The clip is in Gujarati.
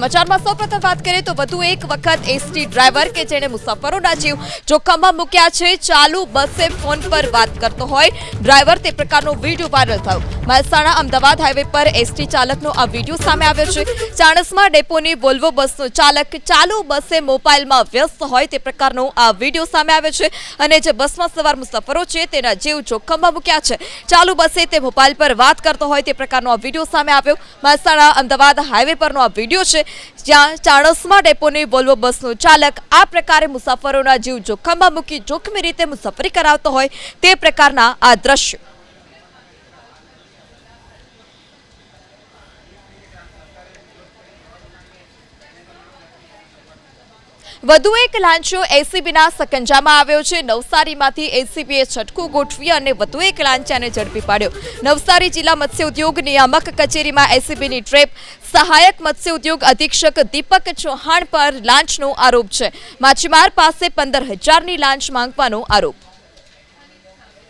સમાચારમાં સૌપ્રથમ વાત કરીએ તો વધુ એક વખત એસટી ડ્રાઈવર કે જેણે મુસાફરોના જીવ જોખમમાં મૂક્યા છે, ચાલુ બસે ફોન પર વાત કરતો હોય. ડ્રાઈવર તે પ્રકારનો વીડિયો વાયરલ થયો. મહેસાણા અમદાવાદ હાઈવે પર એસટી ચાલકનો આ વીડિયો સામે આવ્યો છે. ચાણસમાં ડેપોની વોલ્વો બસનો ચાલક ચાલુ બસે મોબાઈલમાં વ્યસ્ત હોય તે પ્રકારનો આ વીડિયો સામે આવ્યો છે અને જે બસમાં સવાર મુસાફરો છે તેના જીવ જોખમમાં મૂક્યા છે. ચાલુ બસે તે મોબાઈલ પર વાત કરતો હોય તે પ્રકારનો આ વીડિયો સામે આવ્યો. મહેસાણા અમદાવાદ હાઈવે પરનો આ વીડિયો છે. જ્યાં ચાણસમાં ડેપોની વોલ્વો બસનો ચાલક આ પ્રકારે મુસાફરોના જીવ જોખમમાં મૂકી જોખમી રીતે મુસાફરી કરાવતો હોય તે પ્રકારના આ દ્રશ્યો. વધુ એક લાંચો એસીબીના સકંજામાં આવ્યો છે. નવસારીમાંથી એસીબીએ છટકું ગોઠવી અને વધુ એક લાંચાને ઝડપી પાડ્યો. નવસારી જિલ્લા મત્સ્ય ઉદ્યોગ નિયામક કચેરીમાં એસીબીની ટ્રેપ. સહાયક મત્સ્ય ઉદ્યોગ અધિક્ષક દીપક ચૌહાણ પર લાંચનો આરોપ છે. માછીમાર પાસે પંદર હજારની લાંચ માંગવાનો આરોપ.